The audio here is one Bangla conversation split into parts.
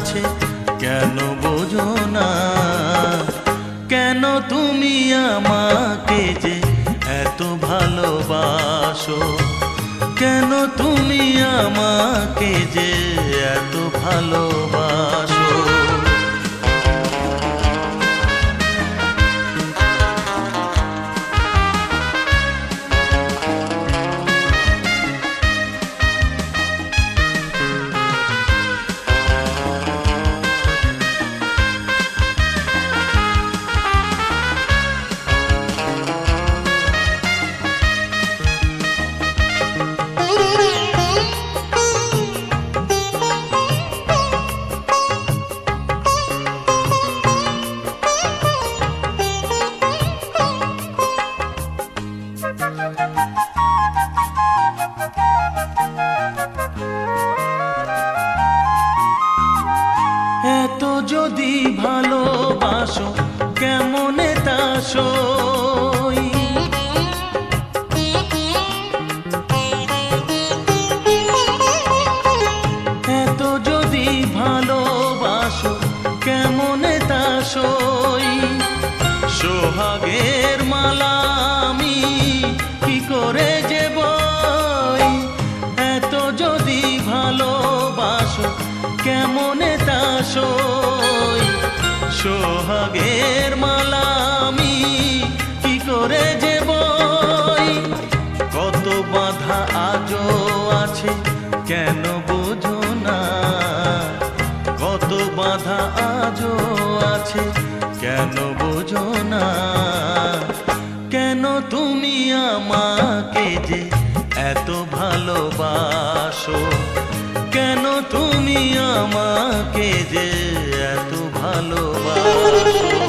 আছে? কেন বোঝো না? কেন তুমি আমাকে যে এত ভালোবাসো? কেন তুমি আমাকে যে এত ভালোবাসো? যদি ভালোবাসো, কেমনে তা সই? এত যদি ভালোবাসো, কেমনে তা সই? সোহাগের মালা আমি কি করে যে বই? এত যদি ভালোবাসো কেমনে তা সই সোহাগের মালা আমি কি করে যে বই? কত বাধা আজও আছে, কেন বোঝো না? কত বাধা আজও আছে, কেন বোঝো না? কেন তুমি আমাকে যে এত ভালোবাসো? তুমি আমাকে যে এত ভালোবাসো।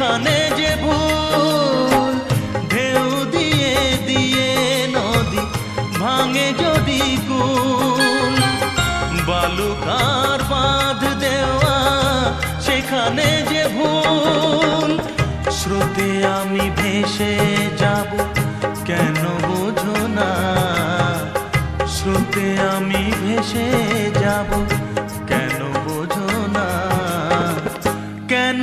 সেখানে যে ভুল, ঢেউ দিয়ে দিয়ে নদী ভাঙে যদি কুল, বালুকার বাঁধ দেওয়া সেখানে যে ভুল, স্রোতে আমি ভেসে যাব, কেন বোঝো না? স্রোতে আমি ভেসে যাব।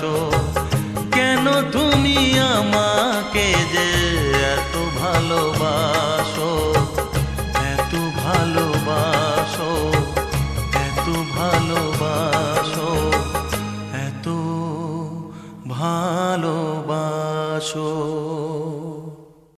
ভালোবাসো কেন তুমি আমাকে যে এত ভালোবাসো?